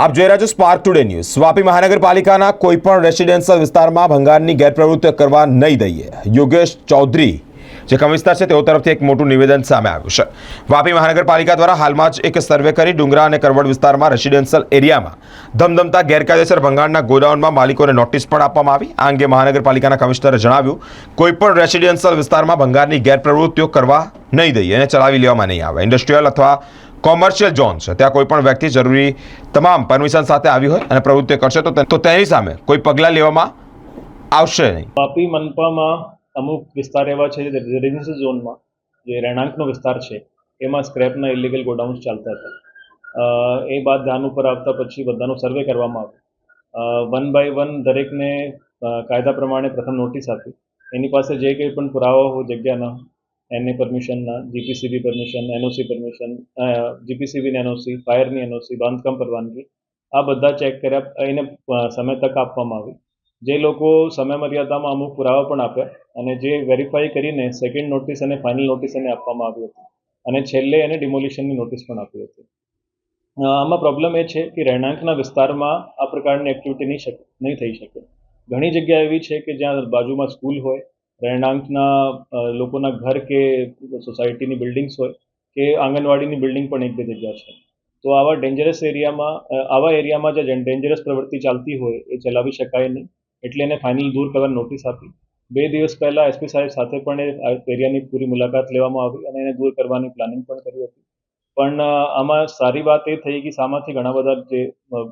આપ જોઈ રહ્યા છો સ્પાર્ક ટુડે ન્યૂઝ વાપી મહાનગરપાલિકાના કોઈપણ રેસિડેન્શિયલ વિસ્તારમાં ભંગારની ગેરપ્રવૃત્તિ કરવા નહીં દઈએ. યોગેશ ચૌધરી, જે કમિશનર છે, તેઓ તરફથી એક મોટું નિવેદન સામે આવ્યું છે. વાપી મહાનગરપાલિકા દ્વારા હાલમાં જ એક સર્વે કરી ડુંગરા અને કરવડ વિસ્તારમાં રેસિડેન્શિયલ એરિયામાં ધમધમતા, ગેરકાયદેસર ભંગારના ગોડાઉનમાં માલિકોને નોટિસ પણ આપવામાં આવી. આ અંગે મહાનગરપાલિકાના કમિશનરે જણાવ્યું, કોઈપણ રેસિડેન્શિયલ વિસ્તારમાં ભંગારની ગેરપ્રવૃત્તિઓ કરવા નહીં દઈએ અને ચલાવી લેવામાં નહીં આવે. ઇન્ડસ્ટ્રીયલ અથવા કોમર્શિયલ ઝોન છે. ત્યાં કોઈ પણ વ્યક્તિ જરૂરી તમામ પરમિશન સાથે આવી હોય અને પ્રવૃત્તિ કરશે, તો તેની સામે કોઈ પગલાં લેવામાં આવશે નહીં. વાપી મનપામાં અમુક વિસ્તાર એવા છે જે રેઝિડેન્શિયલ ઝોનમાં જે રહેણાંકનો વિસ્તાર છે, એમાં સ્ક્રેપના ઇલીગલ ગોડાઉન્સ ચાલતા હતા. એ બાદ ધ્યાન ઉપર આવતા પછી બધાનો સર્વે કરવામાં આવ્યો. વન બાય વન દરેકને કાયદા પ્રમાણે પ્રથમ નોટિસ આપી. એની પાસે જે કંઈ પણ પુરાવા જગ્યાના એને પરમિશનના જીપીસીબી પરમિશન એનઓસી પરમિશન જીપીસીબીની એનઓસી ફાયરની એનઓસી બાંધકામ પરવાનગી, આ બધા ચેક કર્યા, એને સમય તક આપવામાં આવી. જે લોકો સમય મર્યાદામાં અમુક પુરાવા પણ આપ્યા અને જે વેરીફાઈ કરીને સેકન્ડ નોટિસ અને ફાઇનલ નોટિસ એને આપવામાં આવી હતી. અને છેલ્લે એને ડિમોલિશનની નોટિસ પણ આપી હતી. આમાં પ્રોબ્લેમ એ છે કે રહેણાંકના વિસ્તારમાં આ પ્રકારની એક્ટિવિટી નહીં શકે, નહીં થઈ શકે. ઘણી જગ્યા એવી છે કે જ્યાં બાજુમાં સ્કૂલ હોય રહેણાંકના લોકોના ઘર કે સોસાયટીની બિલ્ડિંગ્સ હોય કે આંગણવાડીની બિલ્ડિંગ પણ એક બે જગ્યા છે. તો આવા ડેન્જરસ એરિયામાં આવા એરિયામાં જે ડેન્જરસ પ્રવૃત્તિ ચાલતી હોય એ ચલાવી શકાય નહીં. એટલે એને ફાઇનલ દૂર કરવા નોટિસ આપી. બે દિવસ પહેલાં એસપી સાહેબ સાથે પણ એ એરિયાની પૂરી મુલાકાત લેવામાં આવી અને એને દૂર કરવાની પ્લાનિંગ પણ કરી હતી. પણ આમાં સારી વાત એ થઈ કે સામાથી ઘણા બધા જે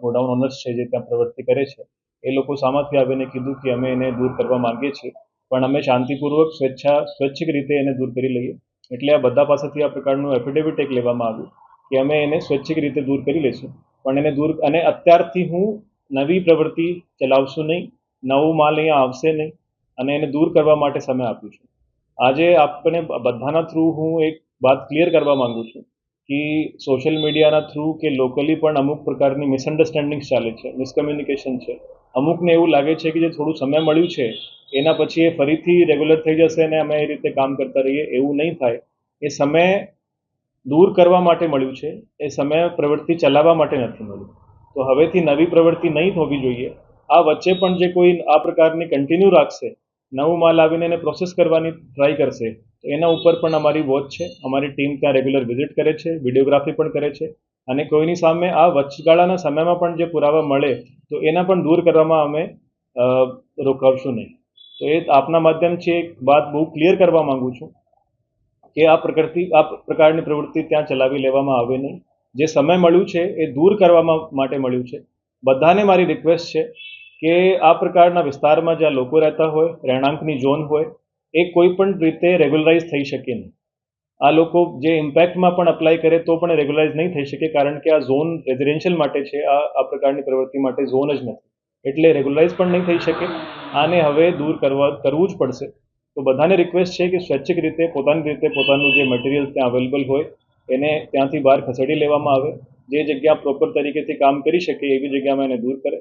ગોડાઉન ઓનર્સ છે જે ત્યાં પ્રવૃત્તિ કરે છે, એ લોકો સામાથી આવીને કીધું કે અમે એને દૂર કરવા માંગીએ છીએ. પણ અમે શાંતિપૂર્વક સ્વેચ્છા સ્વૈચ્છિક રીતે એને દૂર કરી લઈએ. એટલે આ બધા પાસેથી આ પ્રકારનું એફિડેવિટ એક લેવામાં આવ્યું કે અમે એને સ્વૈચ્છિક રીતે દૂર કરી લઈશું. પણ એને દૂર અને અત્યારથી હું નવી પ્રવૃત્તિ ચલાવશું નહીં, નવું માલ અહીંયા આવશે નહીં અને એને દૂર કરવા માટે સમય આપ્યું છે. આજે આપણે બધાના થ્રુ હું એક વાત ક્લિયર કરવા માગું છું કે સોશિયલ મીડિયાના થ્રુ કે લોકલી પણ અમુક પ્રકારની મિસઅન્ડરસ્ટેન્ડિંગ્સ ચાલે છે મિસકમ્યુનિકેશન છે. અમુકને એવું લાગે છે કે જે થોડું સમય મળ્યું છે, એના પછી એ ફરીથી રેગ્યુલર થઈ જશે અને અમે એ રીતે કામ કરતા રહીએ, એવું નહીં થાય. એ સમય દૂર કરવા માટે મળ્યું છે, એ સમય પ્રવૃત્તિ ચલાવવા માટે નથી મળ્યું. તો હવેથી નવી પ્રવૃત્તિ નહીં થવી જોઈએ. આ વચ્ચે પણ જે કોઈ આ પ્રકારની કન્ટિન્યુ રાખશે, નવું માલ આવીને એને પ્રોસેસ કરવાની ટ્રાય કરશે, તો એના ઉપર પણ અમારી વોચ છે. અમારી ટીમ ત્યાં રેગ્યુલર વિઝિટ કરે છે વિડીયોગ્રાફી પણ કરે છે. અને કોઈની સામે આ વચગાળાના સમયમાં પણ જે પુરાવા મળે તો એના પણ દૂર કરવામાં અમે રોકાવશું નહીં. તો એ આપના માધ્યમથી એક વાત બહુ ક્લિયર કરવા માંગુ છું કે આ પ્રકૃતિ, આ પ્રકારની પ્રવૃત્તિ ત્યાં ચલાવી લેવામાં આવે નહીં. જે સમય મળ્યું છે એ દૂર કરવામાં માટે મળ્યું છે. બધાને મારી રિક્વેસ્ટ છે કે આ પ્રકારના વિસ્તારમાં જ્યાં લોકો રહેતા હોય, રહેણાંકની ઝોન હોય, એ કોઈ પણ રીતે રેગ્યુલરાઇઝ થઈ શકે નહીં. આ લોકો જે ઇમ્પેક્ટમાં પણ અપ્લાય કરે તો પણ રેગ્યુલાઇઝ નહીં થઈ શકે કારણ કે આ ઝોન રેઝિડેન્શિયલ માટે છે, આ આ પ્રકારની પ્રવૃત્તિ માટે ઝોન જ નથી. એટલે રેગ્યુલાઇઝ પણ નહીં થઈ શકે. આને હવે દૂર કરવા, કરવું જ પડશે. તો બધાને રિક્વેસ્ટ છે કે સ્વૈચ્છિક રીતે, પોતાની રીતે પોતાનું જે મટીરિયલ ત્યાં અવેલેબલ હોય, એને ત્યાંથી બહાર ખસેડી લેવામાં આવે. જે જગ્યા પ્રોપર તરીકેથી કામ કરી શકે એવી જગ્યામાં એને દૂર કરે.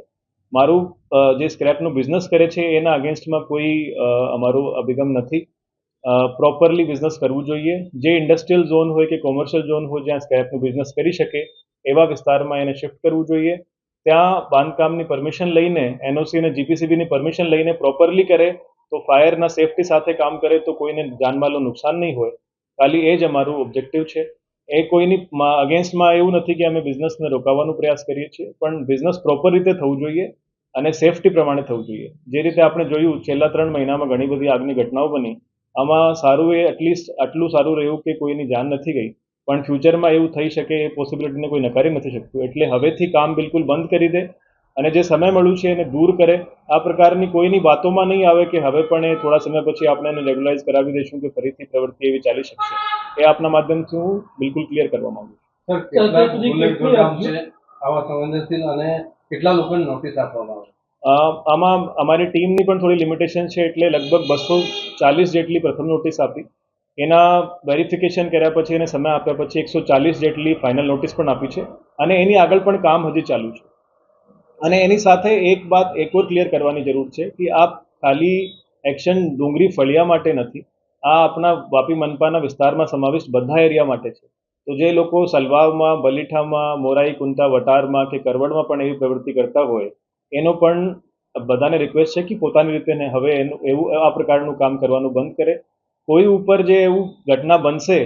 મારું જે સ્ક્રેપનું બિઝનેસ કરે છે, એના અગેન્સ્ટમાં કોઈ અમારો અભિગમ નથી. પ્રોપરલી બિઝનેસ કરવું જોઈએ. જે ઇન્ડસ્ટ્રીયલ ઝોન હોય કે કોમર્શિયલ ઝોન હોય જ્યાં સ્ક્રેપનું બિઝનેસ કરી શકે, એવા વિસ્તારમાં એને શિફ્ટ કરવું જોઈએ. ત્યાં બાંધકામની પરમિશન લઈને એનઓસી અને જીપીસીબીની પરમિશન લઈને પ્રોપરલી કરે, તો ફાયરના સેફટી સાથે કામ કરે, તો કોઈને જાનમાલનું નુકસાન નહીં હોય. ખાલી એ જ અમારું ઓબ્જેક્ટિવ છે. એ કોઈની અગેન્સ્ટમાં એવું નથી કે અમે બિઝનેસને રોકાવાનો પ્રયાસ કરીએ છીએ, પણ બિઝનેસ પ્રોપર રીતે થવું જોઈએ અને સેફટી પ્રમાણે થવું જોઈએ. જે રીતે આપણે જોયું, છેલ્લા ત્રણ મહિનામાં ઘણી બધી આગની ઘટનાઓ બની. આમાં સારું એ એટલીસ્ટ આટલું સારું રહ્યું કે કોઈની જાન નથી ગઈ. પણ ફ્યુચરમાં એવું થઈ શકે એ પોસિબિલિટીને કોઈ નકારી નથી શકતું. એટલે હવેથી કામ બિલકુલ બંધ કરી દે અને જે સમય મળ્યું છે એને દૂર કરે. આ પ્રકારની કોઈની વાતોમાં નહીં આવે કે હવે પણ એ થોડા સમય પછી આપણે એને રેગ્યુલાઇઝ કરાવી દઈશું કે ફરીથી પ્રવૃત્તિ એવી ચાલી શકશે. એ આપના માધ્યમથી હું બિલકુલ ક્લિયર કરવા માંગુ છું. આવા સંવેદનશીલ અને કેટલા લોકોને નોટિસ આપવામાં આવે? આમાં અમારી ટીમની પણ થોડી લિમિટેશન છે એટલે લગભગ બસો ચાલીસ જેટલી પ્રથમ નોટિસ આપી. એના વેરિફિકેશન કર્યા પછી એને સમય આપ્યા પછી એકસો ચાલીસ જેટલી ફાઇનલ નોટિસ પણ આપી છે. અને એની આગળ પણ કામ હજી ચાલુ છે. અને એની સાથે એક વાત એક ઓર ક્લિયર કરવાની જરૂર છે કે આ ખાલી એક્શન ડુંગરી ફળિયા માટે નથી. આ આપણા વાપી મનપાના વિસ્તારમાં સમાવિષ્ટ બધા એરિયા માટે છે. તો જે લોકો સલવાવમાં બલીઠામાં, મોરાઈ, કુંતા, વટારમાં કે કરવડમાં પણ એવી પ્રવૃત્તિ કરતા હોય એનો પણ બધાને રિક્વેસ્ટ છે કે પોતાની રીતે ને હવે એનું, એવું, આ પ્રકારનું કામ કરવાનું બંધ કરે. કોઈ ઉપર જે એવું ઘટના બનશે,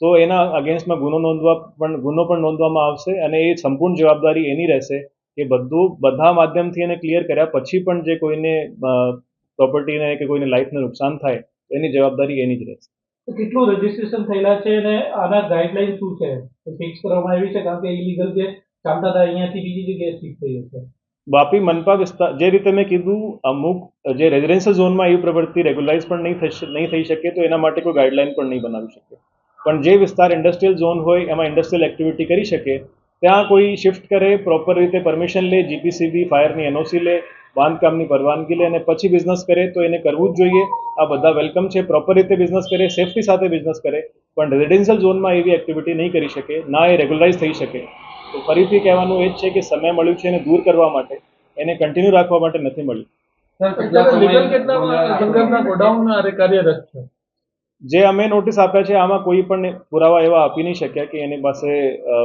તો એના અગેન્સ્ટમાં ગુનો નોંધવા પણ, ગુનો પણ નોંધવામાં આવશે અને એ સંપૂર્ણ જવાબદારી એની રહેશે કે બધું, બધા માધ્યમથી એને ક્લિયર કર્યા પછી પણ જે કોઈને પ્રોપર્ટીને કે કોઈને લાઈફને નુકસાન થાય એની જવાબદારી એની જ રહેશે. કેટલું રજીસ્ટ્રેશન થયેલા છે અને આના ગાઈડલાઈન શું છે? ફિક્સ કરવામાં આવી છે? કારણ કે ઇલીગલ જે ચાલતા હતા, અહીંયાથી બીજી જગ્યાએ શિફ્ટ થઈ છે વાપી મનપા વિસ્તાર જે રીતે મેં કીધું, અમુક જે રેઝિડેન્શિયલ ઝોનમાં એવી પ્રવૃત્તિ રેગ્યુલાઇઝ પણ નહીં થઈ નહીં થઈ શકે, તો એના માટે કોઈ ગાઈડલાઇન પણ નહીં બનાવી શકે. પણ જે વિસ્તાર ઇન્ડસ્ટ્રીયલ ઝોન હોય, એમાં ઇન્ડસ્ટ્રીયલ એક્ટિવિટી કરી શકે, ત્યાં કોઈ શિફ્ટ કરે પ્રોપર રીતે પરમિશન લે જીપીસીબી ફાયરની એનઓસી લે, બાંધકામની પરવાનગી લે અને પછી બિઝનેસ કરે, તો એને કરવું જ જોઈએ. આ બધા વેલકમ છે. પ્રોપર રીતે બિઝનેસ કરે સેફટી સાથે બિઝનેસ કરે, પણ રેઝિડેન્શિયલ ઝોનમાં એવી એક્ટિવિટી નહીં કરી શકે, ના એ રેગ્યુલાઇઝ થઈ શકે. તો ફરીથી કહેવાનું એ જ છે કે સમય મળ્યું છે એને દૂર કરવા માટે એને કન્ટિન્યુ રાખવા માટે નથી મળ્યું. જે અમે નોટિસ આપ્યા છે આમાં કોઈ પણ પુરાવા એવા આપી નહીં શક્યા કે એની પાસે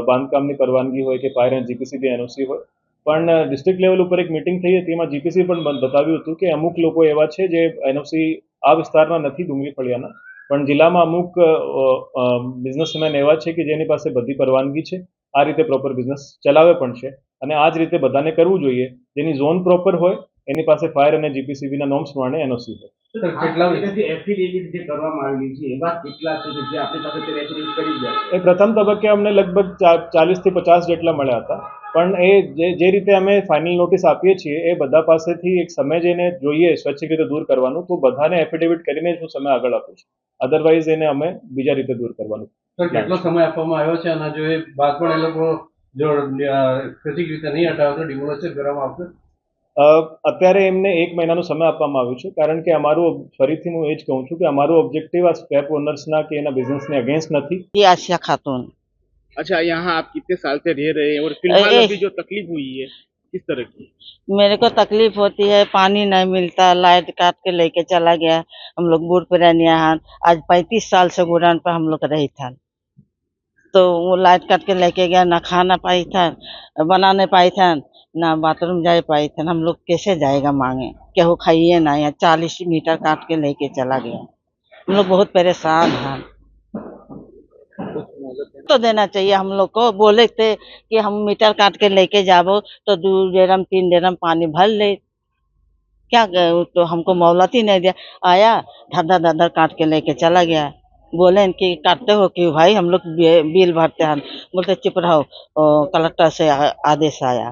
બાંધકામની પરવાનગી હોય કે ફાયર એન્ડ જીપીસીબી એનઓસી હોય. પણ ડિસ્ટ્રિક્ટ લેવલ ઉપર એક મિટિંગ થઈ હતી એમાં જીપીસી પણ બતાવ્યું હતું કે અમુક લોકો એવા છે જે એનઓસી આ વિસ્તારના નથી ડુંગળી ફળિયાના. પણ જિલ્લામાં અમુક બિઝનેસમેન એવા છે કે જેની પાસે બધી પરવાનગી છે. આ રીતે પ્રોપર બિઝનેસ ચલાવે પણ છે. અને આ જ રીતે બધાને કરવું જોઈએ. જેની ઝોન પ્રોપર હોય એની પાસે ફાયર અને જીપીસીબીના નોમ્સ પ્રમાણે એનઓસી હોય. સર કેટલા એફિડેવિટ જે કરવામાં આવેલી છે એવા કેટલા છે? કે જે આપણી પાસે એફિડેવિટ કરી જાય એ પ્રથમ તબક્કે અમને લગભગ ચાલીસથી પચાસ જેટલા મળ્યા હતા. પણ એ જે જે રીતે અમે ફાઇનલ નોટિસ આપીએ છીએ એ બધા પાસેથી એક સમય જઈને જોઈએ સ્વૈચ્છિક રીતે દૂર કરવાનું તો બધાને એફિડેવિટ કરીને જ હું સમય આગળ આપું છું. અધરવાઇઝ એને અમે બીજા રીતે દૂર કરવાનું. કેટલો સમય આપવામાં આવ્યો છે? અને જો એ બાદ પણ એ લોકો જો સঠিक રીતે નહીં હટાવે તો ડિમોલેશન કરવામાં આવશે? અત્યારે એમને એક મહિનાનો સમય આપવામાં આવ્યો છે. કારણ કે અમારું ફરીથી હું એ જ કહું છું કે અમારું ઓબ્જેક્ટિવ આ સ્ક્રેપ ઓનર્સના કે એના બિઝનેસને અગેન્સ્ટ નથી. ये आशिया खातून अच्छा यहाँ आप कितने साल से रह रहे हैं और फिलहाल अभी जो तकलीफ हुई है किस तरह की? मेरे को तकलीफ़ होती है पानी नहीं मिलता लाइट काट के लेके चला गया हम लोग बूढ़ पुरानिया हैं आज पैंतीस साल से गोडाउन पर हम लोग रही था। तो वो लाइट काट के लेके गया ना खाना पाई था बना नहीं पाई था ना बाथरूम जा पाई था हम लोग कैसे जाएगा मांगे? केहू खाइए ना या चालीस मीटर काट के लेके चला गया। हम लोग बहुत परेशान हैं। तो देना चाहिए हम लोग को। बोले थे कि हम मीटर काट के लेके जाबो तो दो डेरम, तीन डेरम पानी भर ले। क्या तो हमको मोहलत ही नहीं दिया। आया धर धर काट के लेके चला गया। बोले कि काटते हो कि भाई, हम लोग बिल भरते हैं। बोलते, चुप रहो। कलेक्टर से आदेश आया।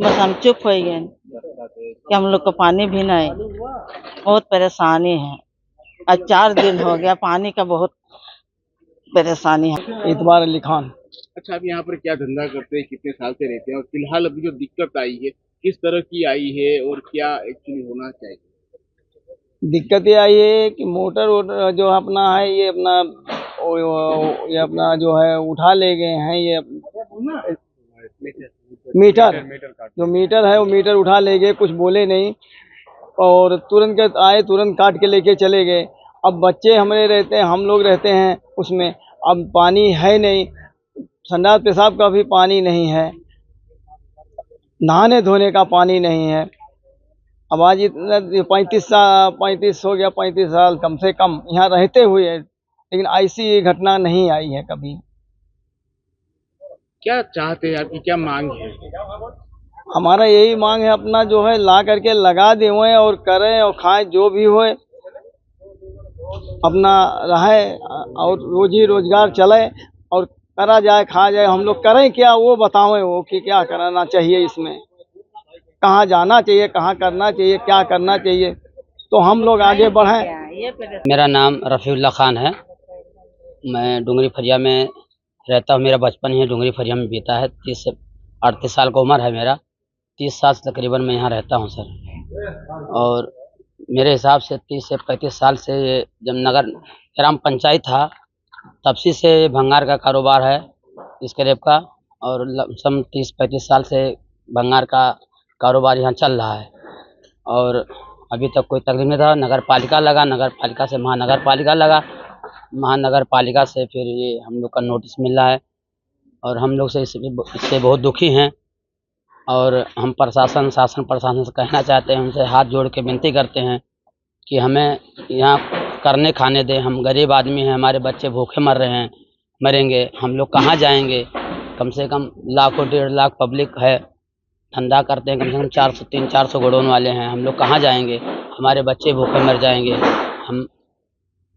बस हम चुप हो गए। कि हम लोग को पानी भी नहीं। बहुत परेशानी है। आज चार दिन हो गया, पानी का बहुत परेशानी है। इतबार अली खान। अच्छा आप यहाँ पर क्या धंधा करते हैं? कितने साल से रहते हैं? और फ़िलहाल अभी जो दिक्कत आई है किस तरह की आई है और क्या एक्चुअली होना चाहिए? दिक्कत ये आई है कि मोटर वोटर जो अपना है ये अपना ओ- ओ- ये अपना जो है उठा ले गए हैं ये मीटर। जो मीटर है वो मीटर उठा ले गए कुछ बोले नहीं। और तुरंत के आए तुरंत काट के लेके चले गए। अब बच्चे हमारे रहते हैं हम लोग रहते हैं उसमें अब पानी है नहीं संडास पेशाब का भी पानी नहीं है नहाने धोने का पानी नहीं है। अब आज इतना पैंतीस साल पैंतीस हो गया पैंतीस साल कम से कम यहाँ रहते हुए लेकिन ऐसी घटना नहीं आई है कभी। क्या चाहते हैं आपकी क्या मांग है? हमारा यही मांग है अपना जो है ला करके लगा देवें और करें और खाएँ जो भी होए अपना रहे, और रोजी रोज़गार चले, और करा जाए, खा जाए, हम लोग करें क्या? वो बतावें वो कि क्या कराना चाहिए इसमें? कहाँ जाना चाहिए, कहाँ करना चाहिए, क्या करना चाहिए? तो हम लोग आगे बढ़ें। मेरा नाम रफ़ीउल्ला ख़ान है। मैं डूंगरी फरिया में रहता हूँ। मेरा बचपन ही डूंगरी फरिया में बीता है। तीस से अड़तीस साल का उम्र है मेरा। तीस साल तकरीबन मैं यहाँ रहता हूँ, सर। और मेरे हिसाब से तीस से पैंतीस साल से ये जब नगर, ग्राम पंचायत था, तब से भंगार का कारोबार है इस करेब का और लमसम तीस पैंतीस साल से भंगार का कारोबार यहाँ चल रहा है। और अभी तक कोई तकलीफ़ नहीं था नगर पालिका लगा नगर पालिका से महानगर पालिका लगा। महानगर पालिका से फिर ये हम लोग का नोटिस मिल रहा है और हम लोग से इससे बहुत दुखी हैं। और हम प्रशासन, शासन प्रशासन से कहना चाहते हैं उनसे हाथ जोड़ के विनती करते हैं कि हमें यहाँ करने खाने दें। हम गरीब आदमी हैं, हमारे बच्चे भूखे मर रहे हैं, मरेंगे। हम लोग कहाँ जाएँगे? कम से कम लाखों, डेढ़ लाख पब्लिक है। धंधा करते हैं, कम से कम चार सौ, तीन चार सौ गोडाउन वाले हैं। हम लोग कहाँ जाएँगे? हमारे बच्चे भूखे मर जाएँगे। हम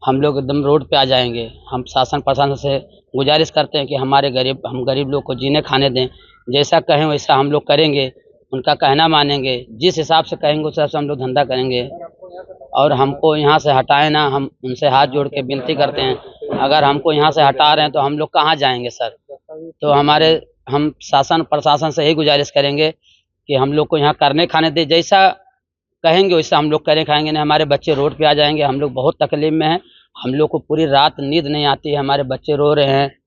हम लोग एकदम रोड पे आ जाएँगे। हम शासन प्रशासन से गुजारिश करते हैं कि हमारे गरीब, हम गरीब लोग को जीने खाने दें। जैसा कहें वैसा हम लोग करेंगे, उनका कहना मानेंगे, जिस हिसाब से कहेंगे उस हिसाब से हम लोग धंधा करेंगे। और हमको यहाँ से हटाए ना, हम उनसे हाथ जोड़ के विनती करते हैं, अगर हमको यहाँ से हटा रहे हैं तो हम लोग कहाँ जाएँगे सर? तो हमारे, हम शासन, प्रशासन से यही गुजारिश करेंगे कि हम लोग को यहाँ करने खाने दे, जैसा कहेंगे वैसा हम लोग करें खाएँगे, नहीं हमारे बच्चे रोड पे आ जाएँगे, हम लोग बहुत तकलीफ़ में हैं, हम लोग को पूरी रात नींद नहीं आती है हमारे बच्चे रो रहे हैं।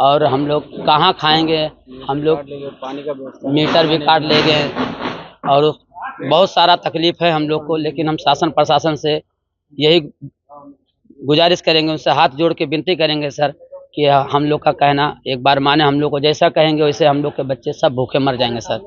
और हम लोग कहाँ खाएँगे? हम लोग पानी का मीटर भी काट ले गए और बहुत सारा तकलीफ़ है हम लोग को, लेकिन हम शासन प्रशासन से यही गुजारिश करेंगे, उनसे हाथ जोड़ के विनती करेंगे, सर, कि हम लोग का कहना एक बार माने, हम लोग को जैसा कहेंगे, वैसे हम लोग के बच्चे सब भूखे मर जाएँगे, सर।